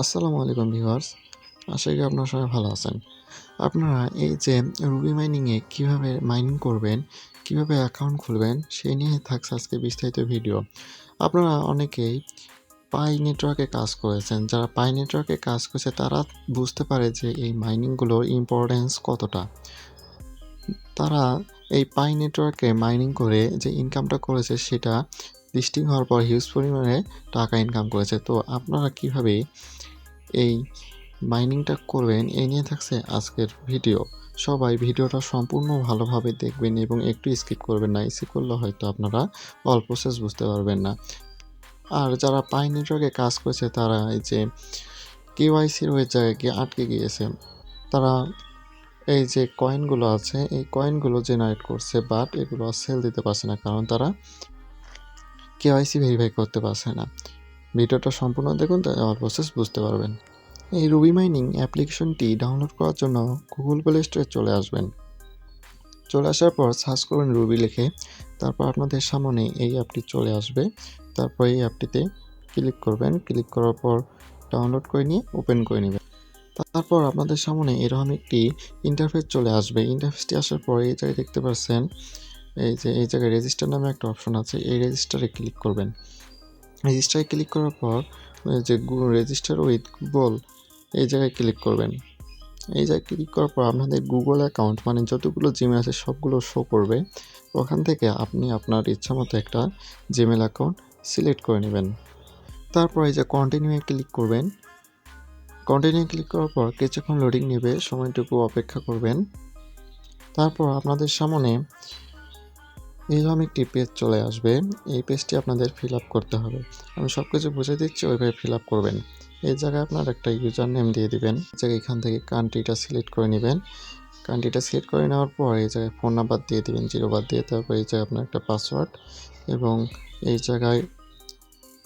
আসসালামু আলাইকুম ভিউয়ার্স। আশা করি আপনারা সবাই ভালো আছেন। আপনারা এই যে রুবি মাইনিংয়ে কীভাবে মাইনিং করবেন, কীভাবে অ্যাকাউন্ট খুলবেন সেই নিয়ে থাকছে আজকে বিস্তারিত ভিডিও আপনারা অনেকেই পাই নেটওয়ার্কে কাজ করেছেন। যারা পাই নেটওয়ার্কে কাজ করেছে, তারা বুঝতে পারে যে এই মাইনিংগুলোর ইম্পর্টেন্স কতটা। তারা এই পাই নেটওয়ার্কে মাইনিং করে যে ইনকামটা করেছে, সেটা লিস্টিং হওয়ার পর হিউজ পরিমাণে টাকা ইনকাম করেছে। তো আপনারা কীভাবে এই মাইনিংটা করবেন এই নিয়ে থাকছে আজকের ভিডিও সবাই ভিডিওটা সম্পূর্ণ ভালোভাবে দেখবেন এবং একটু স্কিপ করবেন না। স্কিপ করলে হয়তো আপনারা অল প্রসেস বুঝতে পারবেন না। আর যারা পাই নেটওয়ার্কে কাজ করেছে, তারা এই যে কেওয়াইসির ওই জায়গায় গিয়ে আটকে গিয়েছে। তারা এই যে কয়েনগুলো আছে, এই কয়েনগুলো জেনারেট করছে বাট এগুলো সেল দিতে পারছে না। কারণ তারা কেওয়াইসি ভেরিফাই করতে পারছে না। ভিডিওটা সম্পূর্ণ দেখুন, তাহলে আমার প্রসেস বুঝতে পারবেন। এই রুবি মাইনিং অ্যাপ্লিকেশনটি ডাউনলোড করার জন্য গুগল প্লে স্টোরে চলে আসবেন। চলে আসার পর সার্চ করবেন রুবি লিখে, তারপর আপনাদের সামনে এই অ্যাপটি চলে আসবে। তারপর এই অ্যাপটিতে ক্লিক করবেন। ক্লিক করার পর ডাউনলোড করে নিয়ে ওপেন করে নেবেন। তারপর আপনাদের সামনে এরকম একটি ইন্টারফেস চলে আসবে। ইন্টারফেসটি আসার পর এই জায়গায় দেখতে পাচ্ছেন এই যে, এই জায়গায় রেজিস্টার নামে একটা অপশন আছে, এই রেজিস্টারে ক্লিক করবেন। রেজিস্টারে ক্লিক করার পর যে রেজিস্টার উইথ গুগল এই জায়গায় ক্লিক করবেন। এই জায়গায় ক্লিক করার পর আপনাদের গুগল অ্যাকাউন্ট মানে যতগুলো জিমেল আছে, সবগুলো শো করবে। ওখান থেকে আপনি আপনার ইচ্ছা মতো একটা জিমেল অ্যাকাউন্ট সিলেক্ট করে নেবেন। তারপর এই যে কন্টিনিউয়ে ক্লিক করবেন। কন্টিনিউ ক্লিক করার পর কিছুক্ষণ লোডিং নেবে, সময়টুকু অপেক্ষা করবেন। তারপর আপনাদের সামনে এইরকম একটি পেজ চলে আসবে। এই পেজটি আপনাদের ফিল আপ করতে হবে। আমি সব কিছু বুঝে দিচ্ছি, ওইভাবে ফিল আপ করবেন। এই জায়গায় আপনার একটা ইউজার নেম দিয়ে দিবেন। জায়গায় এখান থেকে কান্ট্রিটা সিলেক্ট করে নেবেন। কান্ট্রিটা সিলেক্ট করে নেওয়ার পর এই জায়গায় ফোন নাম্বার দিয়ে দিবেন জিরো বাদ দিয়ে। তারপর এই জায়গায় আপনার একটা পাসওয়ার্ড এবং এই জায়গায়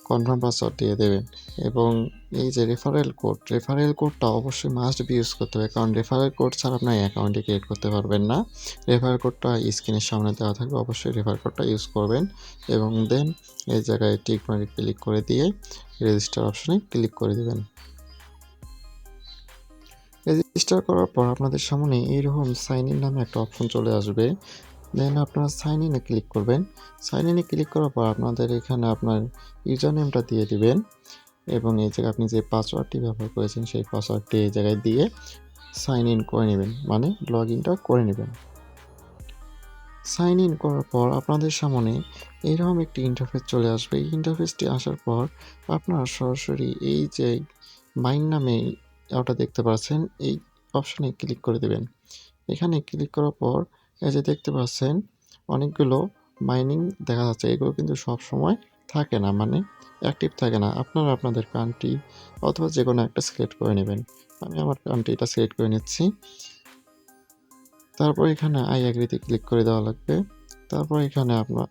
কনফার্ম পাসওয়ার্ড দিয়ে দেবেন। এবং এই যে রেফারেল কোড রেফারেল কোডটা অবশ্যই মাস্ট বি ইউজ করতে হবে। কারণ রেফারেল কোড ছাড়া আপনার অ্যাকাউন্টে ক্রিয়েট করতে পারবেন না। রেফারেল কোডটা স্ক্রিনের সামনে দেওয়া থাকবে, অবশ্যই রেফারেল কোডটা ইউজ করবেন। এবং দেন এই জায়গায় টিক মারি ক্লিক করে দিয়ে রেজিস্টার অপশনে ক্লিক করে দেবেন। রেজিস্টার করার পর আপনাদের সামনে এইরকম সাইন ইন নামে একটা অপশন চলে আসবে। দেন আপনারা সাইন ইনে ক্লিক করবেন। সাইন ইনে ক্লিক করার পর আপনাদের এখানে আপনার ইউজার নেমটা দিয়ে দিবেন এবং এই জায়গায় আপনি যে পাসওয়ার্ডটি ব্যবহার করেছেন, সেই পাসওয়ার্ডটি এই জায়গায় দিয়ে সাইন ইন করে নেবেন। মানে লগ ইনটা করে নেবেন। সাইন ইন করার পর আপনাদের সামনে এরকম একটি ইন্টারফেস চলে আসবে। এই ইন্টারফেসটি আসার পর আপনারা সরাসরি এই যে মাইন নামে ওটা দেখতে পাচ্ছেন, এই অপশনে ক্লিক করে দেবেন। এখানে ক্লিক করার পর এই যে দেখতে পাচ্ছেন, অনেকগুলো মাইনিং দেখা যাচ্ছে। এগুলো কিন্তু সব সময় থাকে না মানে অ্যাক্টিভ থাকে না। আপনারা আপনাদের কান্ট্রি অথবা যে কোনো একটা সিলেক্ট করে নেবেন। আমি আমার কান্ট্রিটা সিলেক্ট করে নিচ্ছি। তারপর এখানে আই অ্যাগ্রিতে ক্লিক করে দেওয়া লাগবে। তারপর এখানে আপনার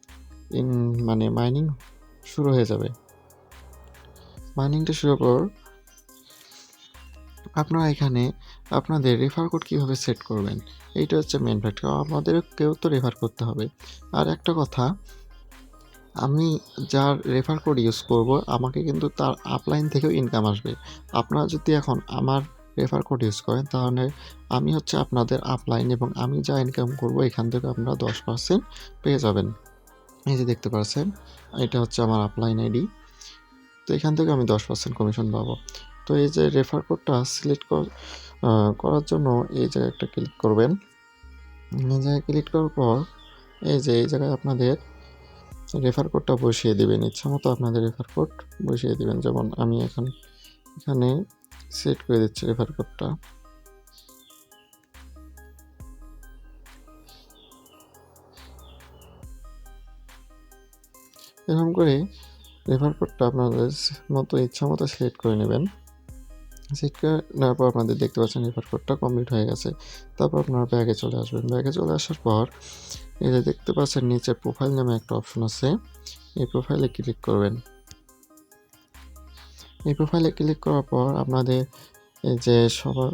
ইন মানে মাইনিং শুরু হয়ে যাবে। মাইনিংটা শুরু পর আপনারা এখানে আপনাদের রেফার কোড কীভাবে সেট করবেন? এইটা হচ্ছে মেন ফ্যাক্টর আমাদের কেউ তো রেফার করতে হবে। আর একটা কথা, আমি যার রেফার কোড ইউজ করব, আমাকে কিন্তু তার আপলাইন থেকেও ইনকাম আসবে। আপনারা যদি এখন আমার রেফার কোড ইউজ করেন, তাহলে আমি হচ্ছে আপনাদের আপলাইন এবং আমি যা ইনকাম করব, এখান থেকে আপনারা দশ পার্সেন্ট পেয়ে যাবেন। এই যে দেখতে পাচ্ছেন, এটা হচ্ছে আমার আপলাইন আইডি তো এখান থেকে আমি দশ পার্সেন্ট কমিশন পাবো। তো এই যে রেফার কোডটা সিলেক্ট করার জন্য এই জায়গায় একটা ক্লিক করবেন। এই জায়গায় ক্লিক করার পর এই যে এই জায়গায় আপনাদের রেফার কোডটা বসিয়ে দেবেন। ইচ্ছা মতো আপনাদের রেফার কোড বসিয়ে দেবেন। যেমন আমি এখন এখানে সেট করে দিচ্ছি রেফার কোডটা এরকম করে রেফার কোডটা আপনাদের মতো ইচ্ছা মতো সিলেক্ট করে নেবেন। করে নেওয়ার পর আপনাদের দেখতে পাচ্ছেন রেফার কোডটা কমপ্লিট হয়ে গেছে। তারপর আপনারা ব্যাগে চলে আসবেন। ব্যাগে চলে আসার পর এই যে দেখতে পাচ্ছেন নিচে প্রোফাইল নামে একটা অপশন আছে। এই প্রোফাইলে ক্লিক করবেন। এই প্রোফাইলে ক্লিক করার পর আপনাদের এই যে সবার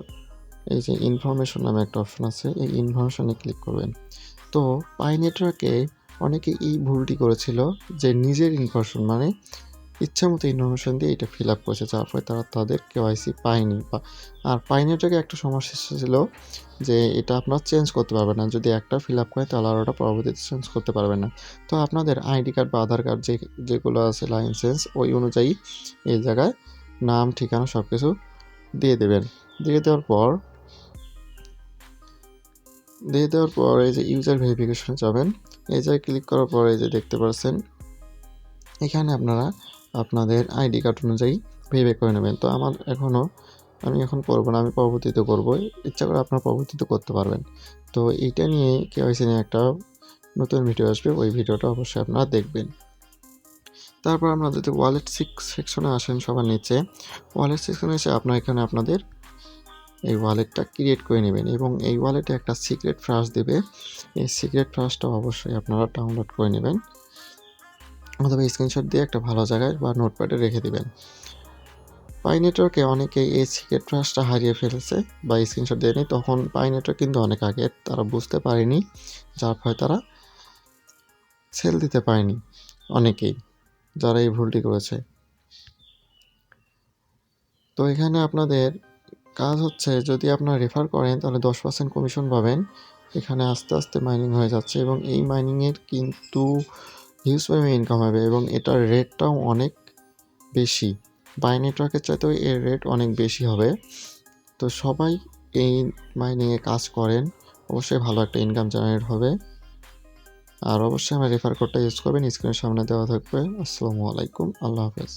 এই যে ইনফরমেশন নামে একটা অপশন আছে, এই ইনফরমেশনে ক্লিক করবেন। তো পাই নেটওয়ার্কে অনেকে এই ভুলটি করেছিল যে নিজের ইনফরমেশন মানে ইচ্ছা মতো ইনফরমেশন দিয়ে এটা ফিল আপ করেছে। যার ফলে তারা তাদের কেওয়াইসি পায়নি বা আর পায়নি এটাকে একটা সমস্যা ছিল যে এটা আপনারা চেঞ্জ করতে পারবেন না। যদি একটা ফিল আপ করেন তাহলে আর ওটা পরবর্তীতে চেঞ্জ করতে পারবেন না। তো আপনাদের আইডি কার্ড বা আধার কার্ড যে, যেগুলো আছে লাইসেন্স ওই অনুযায়ী এই জায়গায় নাম, ঠিকানা সব কিছু দিয়ে দেবেন। দিয়ে দেওয়ার পর, দিয়ে দেওয়ার পর এই যে ইউজার ভেরিফিকেশনে যাবেন। এই জায়গায় ক্লিক করার পর এই যে দেখতে পাচ্ছেন, এখানে আপনারা আপনাদের আইডি কার্ড অনুযায়ী ভেরিফাই করে নেবেন। তো আমার এখনও আমি এখন করব না, আমি পরবর্তীতে করব ইচ্ছা করে আপনারা পরবর্তীতে করতে পারবেন। তো এইটা নিয়ে কেওয়াইসি নিয়ে একটা নতুন ভিডিও আসবে, ওই ভিডিওটা অবশ্যই আপনারা দেখবেন। তারপর আপনারা যদি ওয়ালেট সিক্স সেকশনে আসেন সবার নিচে ওয়ালেট সেকশনে এসে আপনার এখানে আপনাদের এই ওয়ালেটটা ক্রিয়েট করে নেবেন এবং এই ওয়ালেটে একটা সিক্রেট ফ্রাস দেবে। এই সিক্রেট ফ্রাসটা অবশ্যই আপনারা ডাউনলোড করে নেবেন। অথবা স্ক্রিনশট দিয়ে একটা ভালো জায়গায় বা নোটপ্যাডে রেখে দিবেন। পাই নেটওয়ার্কে অনেকেই এই সিক্রেট ফ্রাসটা হারিয়ে ফেলেছে বা স্ক্রিনশট দেয়নি, তখন পাই নেটওয়ার্ক কিন্তু অনেক আগে তারা বুঝতে পারেনি, যার ফলে তারা সেল দিতে পারেনি অনেকেই যারা এই ভুলটি করেছে। তো এখানে আপনাদের কাজ হচ্ছে যদি আপনারা রেফার করেন তাহলে দশ পার্সেন্ট কমিশন পাবেন। এখানে আস্তে আস্তে মাইনিং হয়ে যাচ্ছে এবং এই মাইনিংয়ের কিন্তু হিউজ পরিমাণে ইনকাম হবে এবং এটার রেটটাও অনেক বেশি। বাই নেটওয়ার্কের চাইতেও এর রেট অনেক বেশি হবে। তো সবাই এই মাইনিংয়ে কাজ করেন, অবশ্যই ভালো একটা ইনকাম জেনারেট হবে। আর অবশ্যই আমার রেফার কোডটা ইউজ করবেন স্ক্রিনের সামনে দেওয়া থাকবে। আসসালামু আলাইকুম, আল্লাহ হাফেজ।